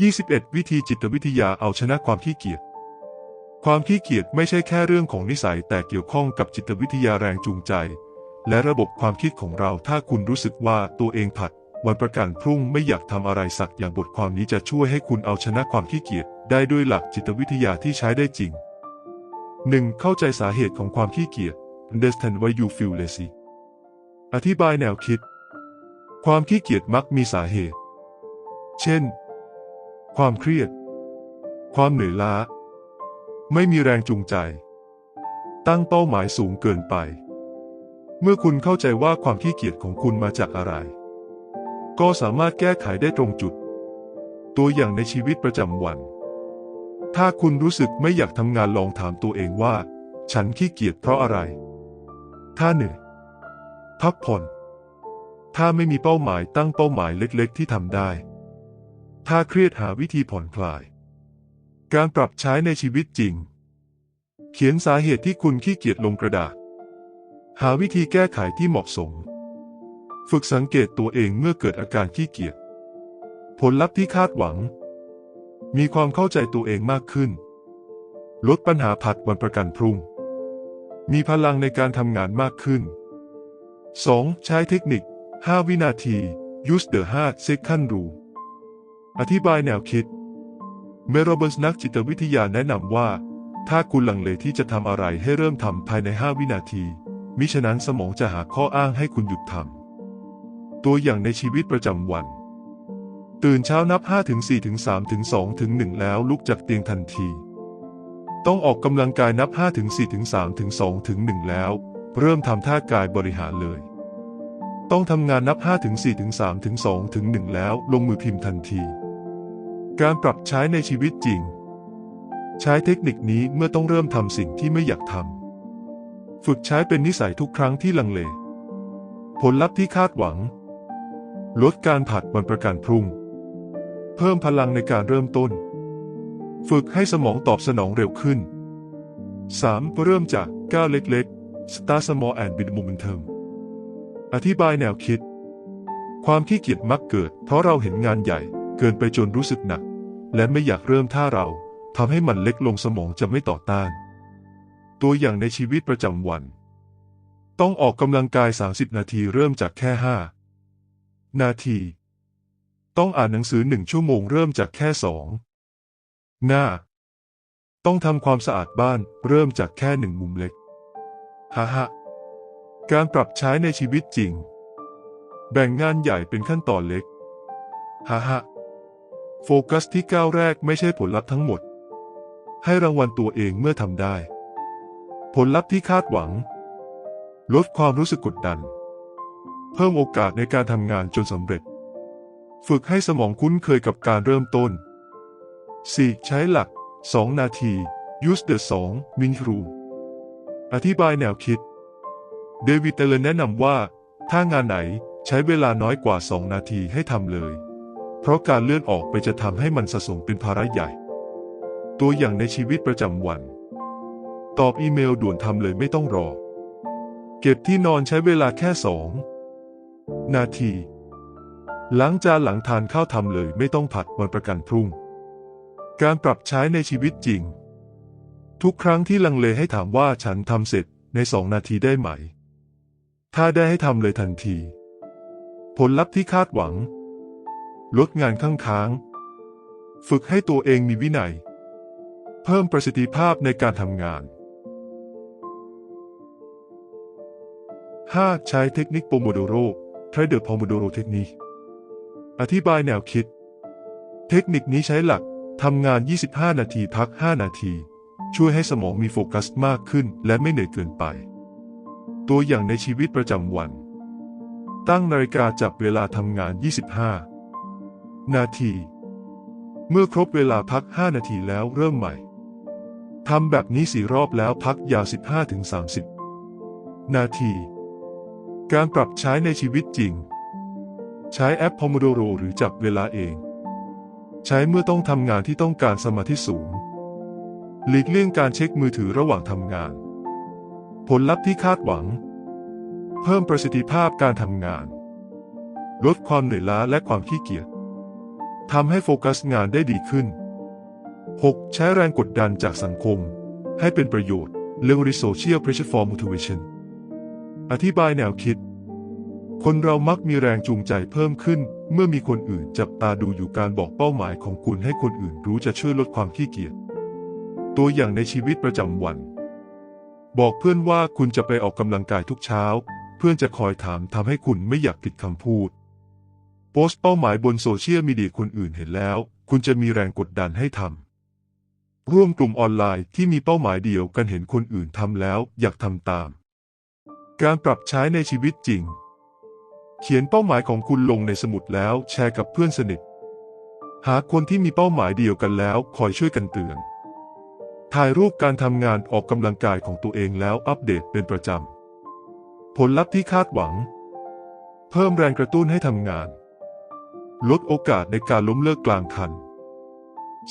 21 วิธีจิตวิทยาเอาชนะความขี้เกียจ ความขี้เกียจไม่ใช่แค่เรื่องของนิสัยแต่เกี่ยวข้องกับจิตวิทยาแรงจูงใจ และระบบความคิดของเราถ้าคุณรู้สึกว่าตัวเองผัด วันประกันพรุ่งไม่อยากทำอะไรสักอย่างบทความนี้จะช่วยให้คุณเอาชนะความขี้เกียจได้ด้วยหลักจิตวิทยาที่ใช้ได้จริง 1. เข้าใจสาเหตุของความขี้เกียจ understand why you feel lazy อธิบายแนวคิด ความขี้เกียจมักมีสาเหตุ เช่น ความเครียด ความเหนื่อยล้า ไม่มีแรงจูงใจ ตั้งเป้าหมายสูงเกินไป เมื่อคุณเข้าใจว่าความขี้เกียจของคุณมาจากอะไร ก็สามารถแก้ไขได้ตรงจุด ตัวอย่างในชีวิตประจำวัน ถ้าคุณรู้สึกไม่อยากทำงานลองถามตัวเองว่า ฉันขี้เกียจเพราะอะไร ถ้าเหนื่อยพักผ่อนถ้าไม่มีเป้าหมายตั้งเป้าหมายเล็กๆ ที่ทำได้ ถ้าเครียดหาวิธีผ่อนคลาย การปรับใช้ในชีวิตจริง เขียนสาเหตุที่คุณขี้เกียจลงกระดาษ หาวิธีแก้ไขที่เหมาะสม ฝึกสังเกตตัวเองเมื่อเกิดอาการขี้เกียจ ผลลัพธ์ที่คาดหวัง มีความเข้าใจตัวเองมากขึ้น ลดปัญหาผัดวันประกันพรุ่ง มีพลังในการทำงานมากขึ้น 2. ใช้เทคนิค 5 วินาที use the 5 second rule อธิบายแนวคิด เมโรเบิร์สนักจิตวิทยาแนะนำว่า ถ้าคุณลังเลที่จะทำอะไรให้เริ่มทำภายใน 5 วินาที มิฉะนั้นสมองจะหาข้ออ้างให้คุณหยุดทำ ตัวอย่างในชีวิตประจำวัน ตื่นเช้านับ 5 ถึง 4 ถึง 3 ถึง 2 ถึง 1 แล้วลุกจากเตียงทันที ต้องออกกำลังกายนับ 5 ถึง 4 ถึง 3 ถึง 2 ถึง 1 แล้ว เริ่มทำท่ากายบริหารเลย ต้องทำงานนับ 5 ถึง 4 ถึง 3 ถึง 2 ถึง 1 แล้วลงมือพิมพ์ทันที การปรับใช้ในชีวิตจริง ใช้เทคนิคนี้เมื่อต้องเริ่มทำสิ่งที่ไม่อยากทำฝึกใช้เป็นนิสัยทุกครั้งที่ลังเล ผลลัพธ์ที่คาดหวัง ลดการผัดวันประกันพรุ่ง เพิ่มพลังในการเริ่มต้น ฝึกให้สมองตอบสนองเร็วขึ้น 3. เริ่มจากก้าวเล็กๆ Start small and build momentum อธิบายแนวคิด ความขี้เกียจมักเกิด เพราะเราเห็นงานใหญ่เกินไปจนรู้สึกหนัก และไม่อยากเริ่มถ้าเราทำให้มันเล็กลงสมองจะไม่ต่อต้าน ตัวอย่างในชีวิตประจำวัน ต้องออกกำลังกาย 30 นาทีเริ่มจากแค่ 5 นาที ต้องอ่านหนังสือหนึ่งชั่วโมงเริ่มจากแค่สองหน้า ต้องทำความสะอาดบ้านเริ่มจากแค่หนึ่งมุมเล็กฮ่าฮ่าการปรับใช้ในชีวิตจริง แบ่งงานใหญ่เป็นขั้นตอนเล็กฮ่าฮ่า โฟกัสที่ก้าวแรกไม่ใช่ผลลัพธ์ทั้งหมด ให้รางวัลตัวเองเมื่อทำได้ ผลลัพธ์ที่คาดหวัง ลดความรู้สึกกดดัน เพิ่มโอกาสในการทำงานจนสำเร็จ ฝึกให้สมองคุ้นเคยกับการเริ่มต้น 4. ใช้หลัก 2 นาที use the 2 min rule อธิบายแนวคิด เดวิดเตเลนแนะนำว่า ถ้างานไหนใช้เวลาน้อยกว่า 2 นาทีให้ทำเลย เพราะการเลื่อนออกไปจะทำให้มันสะสมเป็นภาระใหญ่ ตัวอย่างในชีวิตประจำวัน ตอบอีเมลด่วนทำเลยไม่ต้องรอ เก็บที่นอนใช้เวลาแค่สองนาทีล้างจานหลังทานข้าวทำเลยไม่ต้องผัดวันประกันพรุ่ง การปรับใช้ในชีวิตจริง ทุกครั้งที่ลังเลให้ถามว่าฉันทำเสร็จในสองนาทีได้ไหม ถ้าได้ให้ทำเลยทันที ผลลัพธ์ที่คาดหวัง ลดงานข้างค้าง ฝึกให้ตัวเองมีวินัย เพิ่มประสิทธิภาพในการทำงาน 5. ใช้เทคนิคโปโมโดโร Try the Pomodoro Technique อธิบายแนวคิด เทคนิคนี้ใช้หลักทำงาน 25 นาทีพัก 5 นาที ช่วยให้สมองมีโฟกัสมากขึ้นและไม่เหนื่อยเกินไป ตัวอย่างในชีวิตประจำวัน ตั้งนาฬิกาจับเวลาทำงาน 25 นาที เมื่อครบเวลาพัก 5 นาทีแล้วเริ่มใหม่ ทำแบบนี้สี่รอบแล้วพักยาว 15-30 นาที การปรับใช้ในชีวิตจริง ใช้แอป Pomodoro หรือจับเวลาเอง ใช้เมื่อต้องทำงานที่ต้องการสมาธิสูง หลีกเลี่ยงการเช็คมือถือระหว่างทำงาน ผลลัพธ์ที่คาดหวัง เพิ่มประสิทธิภาพการทำงาน ลดความเหนื่อยล้าและความขี้เกียจ ทำให้โฟกัสงานได้ดีขึ้น 6. ใช้แรงกดดันจากสังคม ให้เป็นประโยชน์ Leverage Social Pressure for Motivation อธิบายแนวคิด คนเรามักมีแรงจูงใจเพิ่มขึ้น เมื่อมีคนอื่นจับตาดูอยู่การบอกเป้าหมายของคุณให้คนอื่นรู้จะช่วยลดความขี้เกียจ ตัวอย่างในชีวิตประจำวัน บอกเพื่อนว่าคุณจะไปออกกำลังกายทุกเช้า เพื่อนจะคอยถามทำให้คุณไม่อยากผิดคำพูด โพสต์เป้าหมายบนโซเชียลมีเดียคนอื่นเห็นแล้ว คุณจะมีแรงกดดันให้ทำ ร่วมกลุ่มออนไลน์ที่มีเป้าหมายเดียวกันเห็นคนอื่นทำแล้วอยากทำตาม การปรับใช้ในชีวิตจริง เขียนเป้าหมายของคุณลงในสมุดแล้วแชร์กับเพื่อนสนิท หาคนที่มีเป้าหมายเดียวกันแล้วคอยช่วยกันเตือน ถ่ายรูปการทำงานออกกำลังกายของตัวเองแล้วอัปเดตเป็นประจำ ผลลัพธ์ที่คาดหวัง เพิ่มแรงกระตุ้นให้ทำงาน ลดโอกาสในการล้มเลิกกลางคัน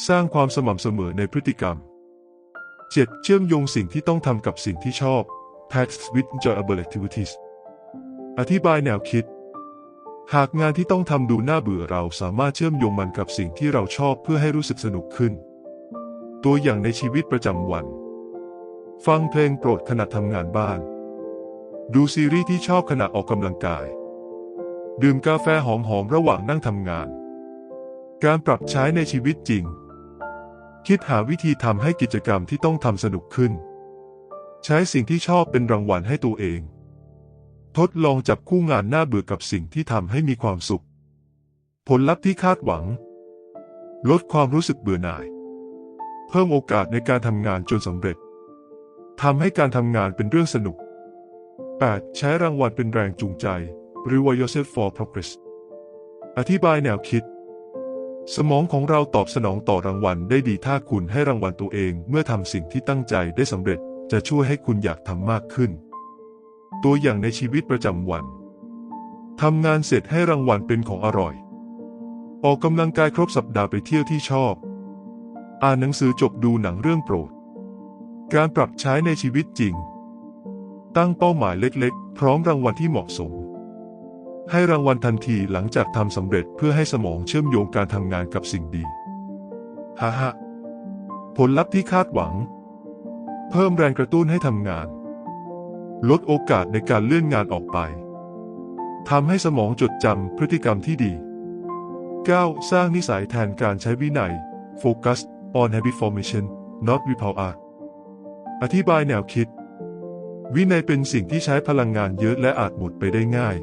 สร้างความสม่ำเสมอในพฤติกรรม 7. เชื่อมโยงสิ่งที่ต้องทำกับสิ่งที่ชอบ tasks with enjoyable activities อธิบายแนวคิด หากงานที่ต้องทำดูน่าเบื่อเราสามารถเชื่อมโยงมันกับสิ่งที่เราชอบเพื่อให้รู้สึกสนุกขึ้น ตัวอย่างในชีวิตประจำวัน ฟังเพลงโปรดขณะทำงานบ้าน ดูซีรีส์ที่ชอบขณะออกกำลังกาย ดื่มกาแฟหอมๆระหว่างนั่งทำงาน การปรับใช้ในชีวิตจริง คิดหาวิธีทำให้กิจกรรมที่ต้องทำสนุกขึ้น ใช้สิ่งที่ชอบเป็นรางวัลให้ตัวเอง ทดลองจับคู่งานน่าเบื่อกับสิ่งที่ทำให้มีความสุข ผลลัพธ์ที่คาดหวัง ลดความรู้สึกเบื่อหน่าย เพิ่มโอกาสในการทำงานจนสำเร็จทำให้การทำงานเป็นเรื่องสนุก 8. ใช้รางวัลเป็นแรงจูงใจ Reward yourself for progress อธิบายแนวคิด สมองของเราตอบสนองต่อรางวัลได้ดีถ้าคุณให้รางวัลตัวเองเมื่อทำสิ่งที่ตั้งใจได้สำเร็จจะช่วยให้คุณอยากทำมากขึ้น ตัวอย่างในชีวิตประจำวันทำงานเสร็จให้รางวัลเป็นของอร่อย ออกกำลังกายครบสัปดาห์ไปเที่ยวที่ชอบ อ่านหนังสือจบดูหนังเรื่องโปรด การปรับใช้ในชีวิตจริง ตั้งเป้าหมายเล็กๆ พร้อมรางวัลที่เหมาะสม ให้รางวัลทันทีหลังจากทำสำเร็จเพื่อให้สมองเชื่อมโยงการทำงานกับสิ่งดีฮ่าฮผลลัพธ์ที่คาดหวัง เพิ่มแรงกระตุ้นให้ทำงาน ลดโอกาสในการเลื่อนงานออกไปทำให้สมองจดจำพฤติกรรมที่ดี 9. สร้างนิสัยแทนการใช้วินัย Focus on habit formation not willpower อธิบายแนวคิด วินัยเป็นสิ่งที่ใช้พลังงานเยอะและอาจหมดไปได้ง่าย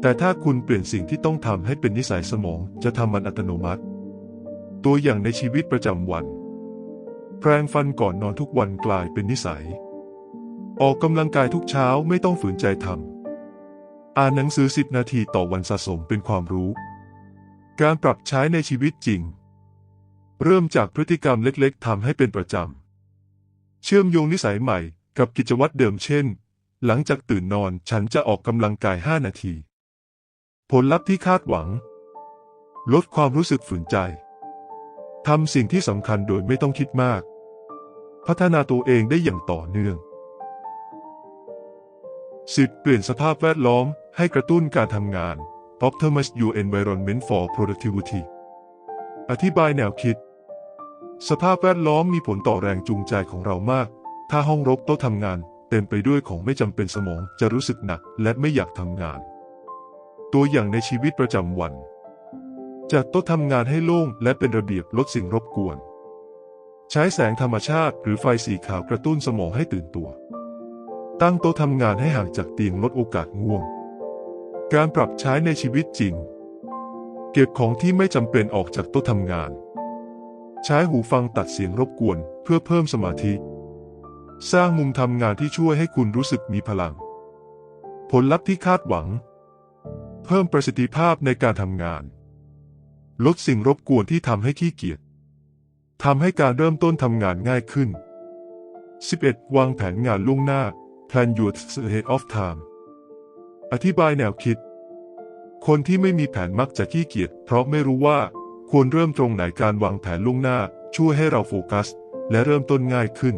แต่ถ้าคุณเปลี่ยนสิ่งที่ต้องทำให้เป็นนิสัยสมองจะทำมันอัตโนมัติ ตัวอย่างในชีวิตประจำวัน แปรงฟันก่อนนอนทุกวันกลายเป็นนิสัย ออกกำลังกายทุกเช้าไม่ต้องฝืนใจทำอ่านหนังสือสิบนาทีต่อวันสะสมเป็นความรู้ การปรับใช้ในชีวิตจริง เริ่มจากพฤติกรรมเล็กๆทำให้เป็นประจำ เชื่อมโยงนิสัยใหม่กับกิจวัตรเดิมเช่น หลังจากตื่นนอนฉันจะออกกำลังกาย 5 นาที ผลลัพธ์ที่คาดหวัง ลดความรู้สึกฝืนใจทำสิ่งที่สำคัญโดยไม่ต้องคิดมาก พัฒนาตัวเองได้อย่างต่อเนื่องสิบเปลี่ยนสภาพแวดล้อมให้กระตุ้นการทำงาน Optimize your environment for productivity อธิบายแนวคิด สภาพแวดล้อมมีผลต่อแรงจูงใจของเรามาก ถ้าห้องรกโต๊ะทำงาน เต็มไปด้วยของไม่จำเป็นสมองจะรู้สึกหนักและไม่อยากทำงาน ตัวอย่างในชีวิตประจำวัน จัดโต๊ะทำงานให้โล่งและเป็นระเบียบลดสิ่งรบกวน ใช้แสงธรรมชาติหรือไฟสีขาวกระตุ้นสมองให้ตื่นตัว ตั้งโต๊ะทำงานให้ห่างจากเตียงลดโอกาสง่วง การปรับใช้ในชีวิตจริง เก็บของที่ไม่จำเป็นออกจากโต๊ะทำงาน ใช้หูฟังตัดเสียงรบกวนเพื่อเพิ่มสมาธิ สร้างมุมทำงานที่ช่วยให้คุณรู้สึกมีพลัง ผลลัพธ์ที่คาดหวัง เพิ่มประสิทธิภาพในการทำงาน ลดสิ่งรบกวนที่ทำให้ขี้เกียจทำให้การเริ่มต้นทำงานง่ายขึ้น 11. วางแผนงานล่วงหน้า Plan your ahead of time อธิบายแนวคิด คนที่ไม่มีแผนมักจะขี้เกียจเพราะไม่รู้ว่าควรเริ่มตรงไหนการวางแผนล่วงหน้า ช่วยให้เราโฟกัส และเริ่มต้นง่ายขึ้น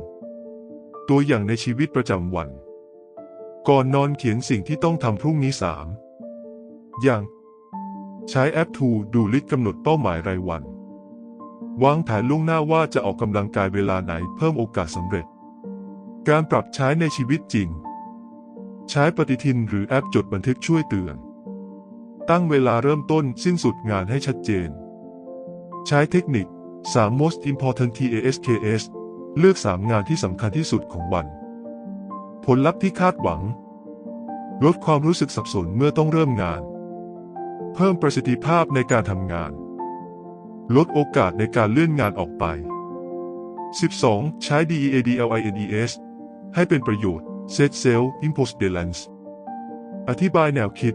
ตัวอย่างในชีวิตประจำวัน ก่อนนอนเขียนสิ่งที่ต้องทำพรุ่งนี้สาม อย่าง ใช้แอป To Do List กำหนดเป้าหมายรายวัน วางแผนล่วงหน้าว่าจะออกกำลังกายเวลาไหนเพิ่มโอกาสสำเร็จ การปรับใช้ในชีวิตจริง ใช้ปฏิทินหรือแอปจดบันทึกช่วยเตือน ตั้งเวลาเริ่มต้นสิ้นสุดงานให้ชัดเจน ใช้เทคนิค 3 most important tasks เลือก 3 งานที่สำคัญที่สุดของวัน ผลลัพธ์ที่คาดหวัง ลดความรู้สึกสับสนเมื่อต้องเริ่มงาน เพิ่มประสิทธิภาพในการทำงาน ลดโอกาสในการเลื่อนงานออกไป 12. ใช้ DEADLINES ให้เป็นประโยชน์ Set Cell Impose Balance อธิบายแนวคิด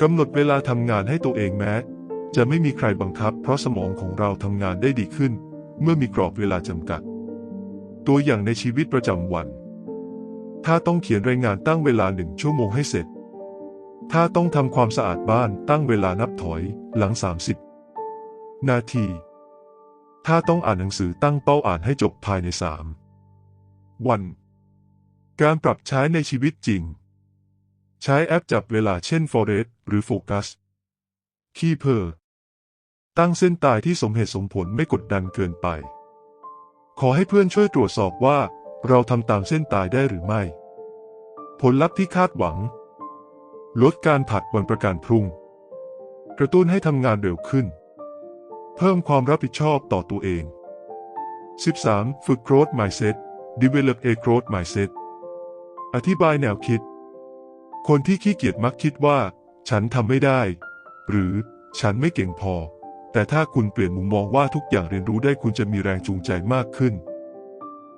กำหนดเวลาทำงานให้ตัวเองแม้ จะไม่มีใครบังคับ เพราะสมองของเราทำงานได้ดีขึ้น เมื่อมีกรอบเวลาจำกัด ตัวอย่างในชีวิตประจำวัน ถ้าต้องเขียนรายงานตั้งเวลาหนึ่งชั่วโมงให้เสร็จ ถ้าต้องทำความสะอาดบ้านตั้งเวลานับถอยหลัง 30 นาที ถ้าต้องอ่านหนังสือตั้งเป้าอ่านให้จบภายใน 3 วัน การปรับใช้ในชีวิตจริง ใช้แอปจับเวลาเช่น Forest หรือ Focus Keeper ตั้งเส้นตายที่สมเหตุสมผลไม่กดดันเกินไป ขอให้เพื่อนช่วยตรวจสอบว่า เราทำตามเส้นตายได้หรือไม่ ผลลัพธ์ที่คาดหวัง ลดการผัดวันประกันพรุ่ง กระตุ้นให้ทำงานเร็วขึ้น เพิ่มความรับผิดชอบต่อตัวเอง 13. ฝึก growth mindset develop a growth mindset อธิบายแนวคิด คนที่ขี้เกียจมักคิดว่า ฉันทำไม่ได้ หรือฉันไม่เก่งพอ แต่ถ้าคุณเปลี่ยนมุมมองว่าทุกอย่างเรียนรู้ได้คุณจะมีแรงจูงใจมากขึ้น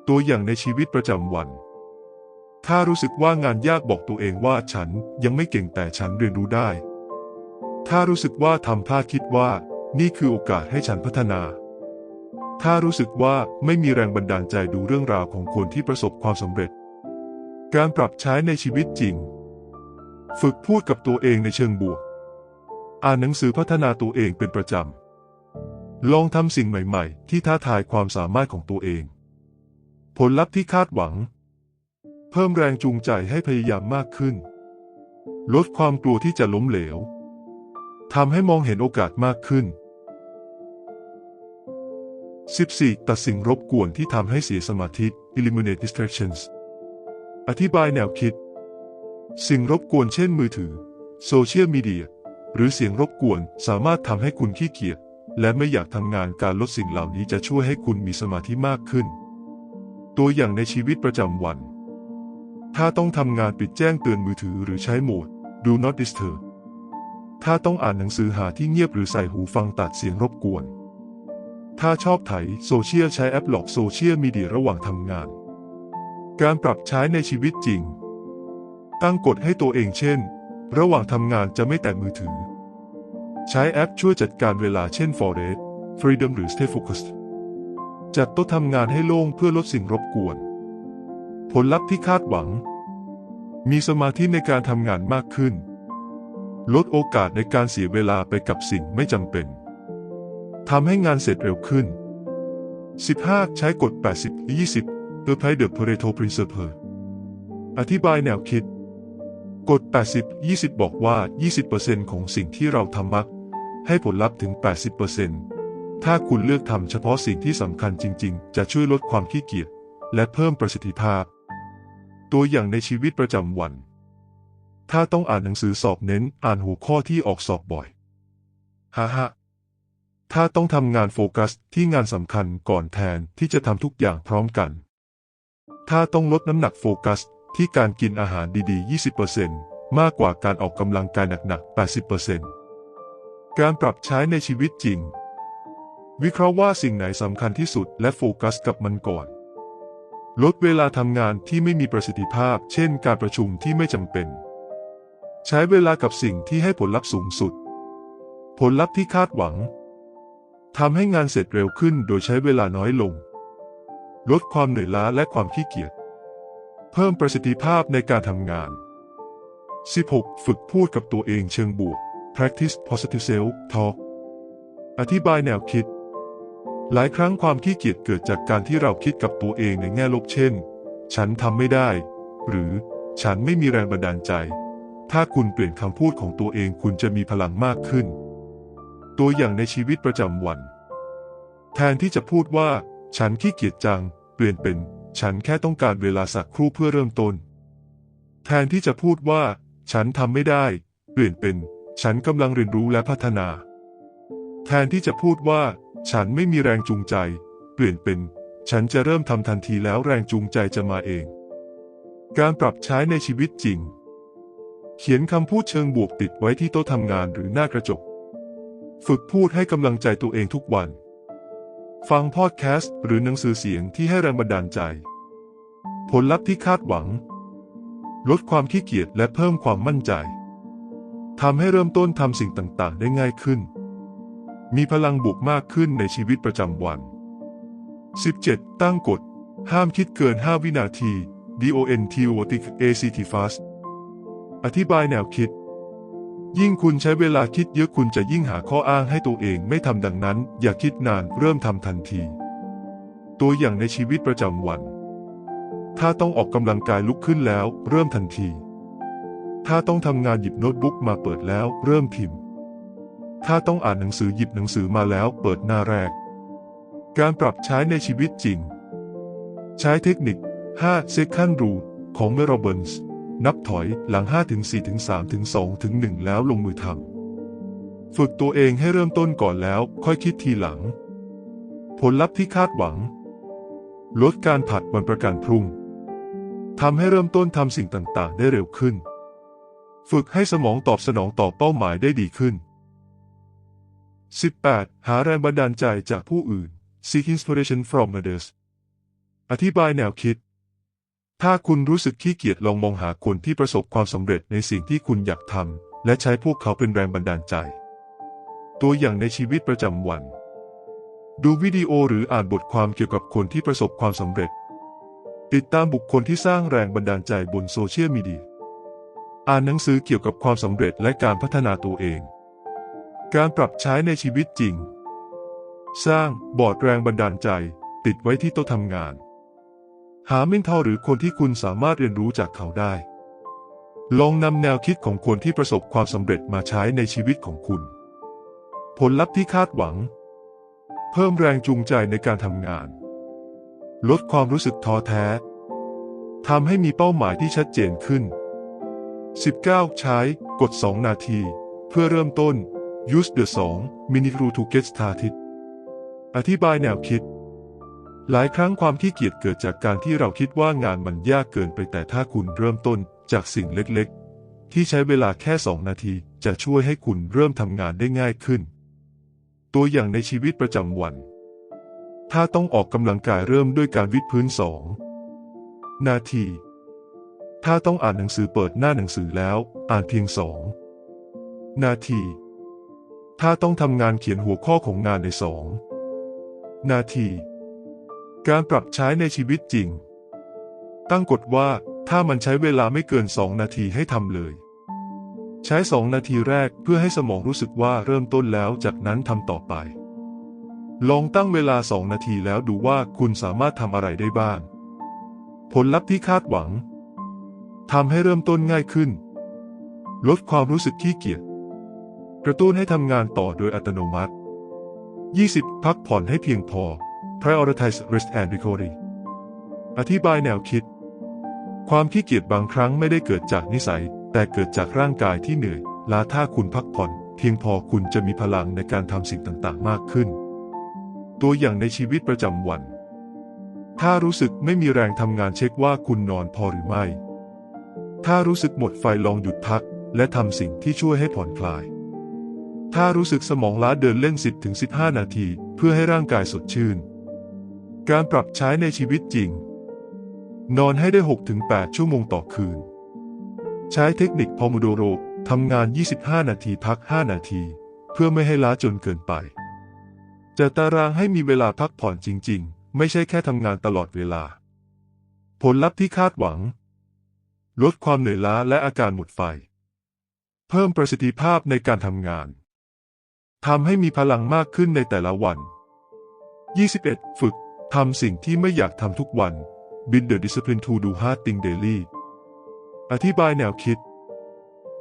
ตัวอย่างในชีวิตประจำวัน ถ้ารู้สึกว่างานยากบอกตัวเองว่าฉันยังไม่เก่งแต่ฉันเรียนรู้ได้ ถ้ารู้สึกว่าทำพลาดคิดว่า นี่คือโอกาสให้ฉันพัฒนา ถ้ารู้สึกว่าไม่มีแรงบันดาลใจดูเรื่องราวของคนที่ประสบความสำเร็จ การปรับใช้ในชีวิตจริง ฝึกพูดกับตัวเองในเชิงบวก อ่านหนังสือพัฒนาตัวเองเป็นประจำ ลองทำสิ่งใหม่ ๆ ที่ท้าทายความสามารถของตัวเอง ผลลัพธ์ที่คาดหวัง เพิ่มแรงจูงใจให้พยายามมากขึ้น ลดความกลัวที่จะล้มเหลวทำให้มองเห็นโอกาสมากขึ้น 14. ตัดสิ่งรบกวนที่ทำให้เสียสมาธิ eliminate distractions อธิบายแนวคิด สิ่งรบกวนเช่นมือถือ โซเชียลมีเดีย หรือเสียงรบกวนสามารถทำให้คุณขี้เกียจและไม่อยากทำงานการลดสิ่งเหล่านี้จะช่วยให้คุณมีสมาธิมากขึ้น ตัวอย่างในชีวิตประจำวัน ถ้าต้องทำงานปิดแจ้งเตือนมือถือหรือใช้โหมด Do not disturb ถ้าต้องอ่านหนังสือหาที่เงียบหรือใส่หูฟังตัดเสียงรบกวน ถ้าชอบไถโซเชียลใช้แอปหลอกโซเชียลมีเดียระหว่างทำงาน การปรับใช้ในชีวิตจริง ตั้งกฎให้ตัวเองเช่น ระหว่างทำงานจะไม่แตะมือถือ ใช้แอปช่วยจัดการเวลาเช่น Forest Freedom หรือ Stay Focused จัดโต๊ะทำงานให้โล่งเพื่อลดสิ่งรบกวน ผลลัพธ์ที่คาดหวัง มีสมาธิในการทำงานมากขึ้น ลดโอกาสในการเสียเวลาไปกับสิ่งไม่จำเป็นทำให้งานเสร็จเร็วขึ้น 15. ใช้กฎ 80-20 Apply the Pareto Principle อธิบายแนวคิด กฎ 80-20 บอกว่า 20%ของสิ่งที่เราทำมัก ให้ผลลัพธ์ถึง 80%ถ้าคุณเลือกทำเฉพาะสิ่งที่สำคัญจริง ๆ จะช่วยลดความขี้เกียจและเพิ่มประสิทธิภาพ ตัวอย่างในชีวิตประจำวัน ถ้าต้องอ่านหนังสือสอบเน้นอ่านหัวข้อที่ออกสอบบ่อย ฮ่าฮ่าถ้าต้องทำงานโฟกัสที่งานสำคัญก่อนแทนที่จะทำทุกอย่างพร้อมกัน ถ้าต้องลดน้ำหนักโฟกัสที่การกินอาหารดีๆ 20%มากกว่าการออกกำลังกายหนักๆ 80%การปรับใช้ในชีวิตจริง วิเคราะห์ว่าสิ่งไหนสำคัญที่สุดและโฟกัสกับมันก่อน ลดเวลาทำงานที่ไม่มีประสิทธิภาพ เช่น การประชุมที่ไม่จำเป็น ใช้เวลากับสิ่งที่ให้ผลลัพธ์สูงสุด ผลลัพธ์ที่คาดหวังทำให้งานเสร็จเร็วขึ้นโดยใช้เวลาน้อยลง ลดความเหนื่อยล้าและความขี้เกียจ เพิ่มประสิทธิภาพในการทำงาน 16. ฝึกพูดกับตัวเองเชิงบวก practice positive self talk อธิบายแนวคิด หลายครั้งความขี้เกียจเกิดจากการที่เราคิดกับตัวเองในแง่ลบเช่น ฉันทำไม่ได้ หรือฉันไม่มีแรงบันดาลใจ ถ้าคุณเปลี่ยนคำพูดของตัวเองคุณจะมีพลังมากขึ้น ตัวอย่างในชีวิตประจำวัน แทนที่จะพูดว่า ฉันขี้เกียจจัง เปลี่ยนเป็น ฉันแค่ต้องการเวลาสักครู่เพื่อเริ่มต้น แทนที่จะพูดว่า ฉันทำไม่ได้ เปลี่ยนเป็น ฉันกำลังเรียนรู้และพัฒนา แทนที่จะพูดว่า ฉันไม่มีแรงจูงใจ เปลี่ยนเป็น ฉันจะเริ่มทำทันทีแล้วแรงจูงใจจะมาเอง การปรับใช้ในชีวิตจริง เขียนคำพูดเชิงบวกติดไว้ที่โต๊ะทำงานหรือหน้ากระจก ฝึกพูดให้กำลังใจตัวเองทุกวัน ฟังพอดแคสต์หรือหนังสือเสียงที่ให้แรงบันดาลใจ ผลลัพธ์ที่คาดหวัง ลดความขี้เกียจและเพิ่มความมั่นใจทำให้เริ่มต้นทำสิ่งต่าง ๆ ได้ง่ายขึ้น มีพลังบวกมากขึ้นในชีวิตประจำวัน 17. ตั้งกฎ ห้ามคิดเกิน 5 วินาที DONTOTIC ACT FAST อธิบายแนวคิด ยิ่งคุณใช้เวลาคิดเยอะคุณจะยิ่งหาข้ออ้างให้ตัวเองไม่ทำดังนั้น อย่าคิดนานเริ่มทำทันที ตัวอย่างในชีวิตประจำวัน ถ้าต้องออกกำลังกายลุกขึ้นแล้ว เริ่มทันที ถ้าต้องทำงานหยิบโน้ตบุ๊กมาเปิดแล้ว เริ่มพิมพ์ ถ้าต้องอ่านหนังสือหยิบหนังสือมาแล้วเปิดหน้าแรก การปรับใช้ในชีวิตจริง ใช้เทคนิค 5 Second Rule ของเมโรเบิร์นส์นับถอยหลัง 5 ถึง 4 ถึง 3 ถึง 2 ถึง 1 แล้วลงมือทำฝึกตัวเองให้เริ่มต้นก่อนแล้วค่อยคิดทีหลัง ผลลัพธ์ที่คาดหวัง ลดการผัดวันประกันพรุ่งทำให้เริ่มต้นทำสิ่งต่าง ๆ ได้เร็วขึ้น ฝึกให้สมองตอบสนองต่อเป้าหมายได้ดีขึ้น 18. หาแรงบันดาลใจจากผู้อื่น Seek inspiration from others อธิบายแนวคิด ถ้าคุณรู้สึกขี้เกียจลองมองหาคนที่ประสบความสำเร็จในสิ่งที่คุณอยากทำและใช้พวกเขาเป็นแรงบันดาลใจ ตัวอย่างในชีวิตประจำวัน ดูวิดีโอหรืออ่านบทความเกี่ยวกับคนที่ประสบความสำเร็จ ติดตามบุคคลที่สร้างแรงบันดาลใจบนโซเชียลมีเดีย อ่านหนังสือเกี่ยวกับความสำเร็จและการพัฒนาตัวเอง การปรับใช้ในชีวิตจริง สร้างบอร์ดแรงบันดาลใจ ติดไว้ที่โต๊ะทำงาน หาเมนทอร์หรือคนที่คุณสามารถเรียนรู้จากเขาได้ ลองนำแนวคิดของคนที่ประสบความสำเร็จมาใช้ในชีวิตของคุณ ผลลัพธ์ที่คาดหวัง เพิ่มแรงจูงใจในการทำงาน ลดความรู้สึกท้อแท้ทำให้มีเป้าหมายที่ชัดเจนขึ้น 19 ใช้กด 2 นาที เพื่อเริ่มต้น Use the 2 minute rule to get started อธิบายแนวคิด หลายครั้งความขี้เกียจเกิดจากการที่เราคิดว่างานมันยากเกินไปแต่ถ้าคุณเริ่มต้นจากสิ่งเล็กๆ ที่ใช้เวลาแค่ 2 นาที จะช่วยให้คุณเริ่มทำงานได้ง่ายขึ้น ตัวอย่างในชีวิตประจำวัน ถ้าต้องออกกำลังกายเริ่มด้วยการวิดพื้น 2 นาที ถ้าต้องอ่านหนังสือเปิดหน้าหนังสือแล้ว อ่านเพียง 2 นาที ถ้าต้องทำงานเขียนหัวข้อของงานใน2นาที การปรับใช้ในชีวิตจริง ตั้งกฎว่าถ้ามันใช้เวลาไม่เกิน 2 นาทีให้ทำเลย ใช้ 2 นาทีแรกเพื่อให้สมองรู้สึกว่าเริ่มต้นแล้วจากนั้นทำต่อไป ลองตั้งเวลา 2 นาทีแล้วดูว่าคุณสามารถทำอะไรได้บ้าง ผลลัพธ์ที่คาดหวังทำให้เริ่มต้นง่ายขึ้น ลดความรู้สึกขี้เกียจ กระตุ้นให้ทำงานต่อโดยอัตโนมัติ 20. พักผ่อนให้เพียงพอ prioritize rest and recovery อธิบายแนวคิด ความขี้เกียจบางครั้งไม่ได้เกิดจากนิสัย แต่เกิดจากร่างกายที่เหนื่อยลาถ้าคุณพักผ่อน เพียงพอคุณจะมีพลังในการทำสิ่งต่างๆ มากขึ้น ตัวอย่างในชีวิตประจำวัน ถ้ารู้สึกไม่มีแรงทำงานเช็คว่าคุณนอนพอหรือไม่ ถ้ารู้สึกหมดไฟลองหยุดพัก และทำสิ่งที่ช่วยให้ผ่อนคลาย ถ้ารู้สึกสมองล้าเดินเล่น 10-15 นาที เพื่อให้ร่างกายสดชื่น การปรับใช้ในชีวิตจริง นอนให้ได้ 6-8 ชั่วโมงต่อคืน ใช้เทคนิคพอมโดโรทำงาน 25 นาทีพัก 5 นาที เพื่อไม่ให้ล้าจนเกินไป จัดตารางให้มีเวลาพักผ่อนจริง ๆ ไม่ใช่แค่ทำงานตลอดเวลา ผลลัพธ์ที่คาดหวัง ลดความเหนื่อยล้าและอาการหมดไฟ เพิ่มประสิทธิภาพในการทำงาน ทำให้มีพลังมากขึ้นในแต่ละวัน 21. ฝึกทำสิ่งที่ไม่อยากทำทุกวัน Build the discipline to do hard thing daily อธิบายแนวคิด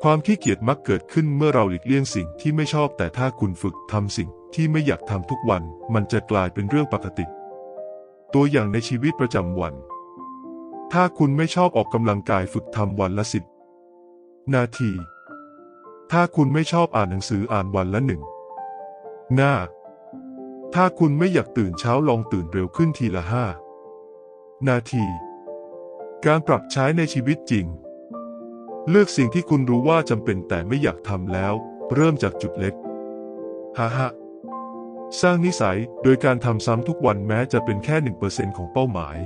ความขี้เกียจมักเกิดขึ้นเมื่อเราหลีกเลี่ยงสิ่งที่ไม่ชอบแต่ถ้าคุณฝึกทำสิ่งที่ไม่อยากทำทุกวัน มันจะกลายเป็นเรื่องปกติ ตัวอย่างในชีวิตประจำวัน ถ้าคุณไม่ชอบออกกำลังกายฝึกทำวันละสิบนาที ถ้าคุณไม่ชอบอ่านหนังสืออ่านวันละหนึ่ง หน้า ถ้าคุณไม่อยากตื่นเช้าลองตื่นเร็วขึ้นทีละห้านาที การปรับใช้ในชีวิตจริง เลือกสิ่งที่คุณรู้ว่าจำเป็นแต่ไม่อยากทำแล้ว เริ่มจากจุดเล็กฮ่าฮ่าสร้างนิสัยโดยการทำซ้ำทุกวันแม้จะเป็นแค่หนึ่งเปอร์เซ็นของเป้าหมาย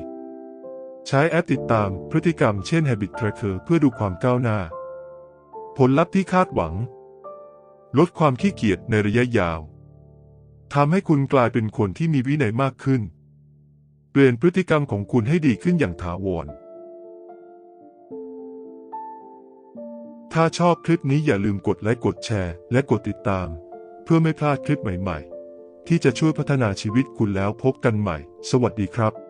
ใช้แอปติดตามพฤติกรรมเช่น Habit Tracker เพื่อดูความก้าวหน้า ผลลัพธ์ที่คาดหวัง ลดความขี้เกียจในระยะยาว ทำให้คุณกลายเป็นคนที่มีวินัยมากขึ้น เปลี่ยนพฤติกรรมของคุณให้ดีขึ้นอย่างถาวร ถ้าชอบคลิปนี้อย่าลืมกดไลค์กดแชร์ และกดติดตาม เพื่อไม่พลาดคลิปใหม่ ๆ ที่จะช่วยพัฒนาชีวิตคุณแล้วพบกันใหม่ สวัสดีครับ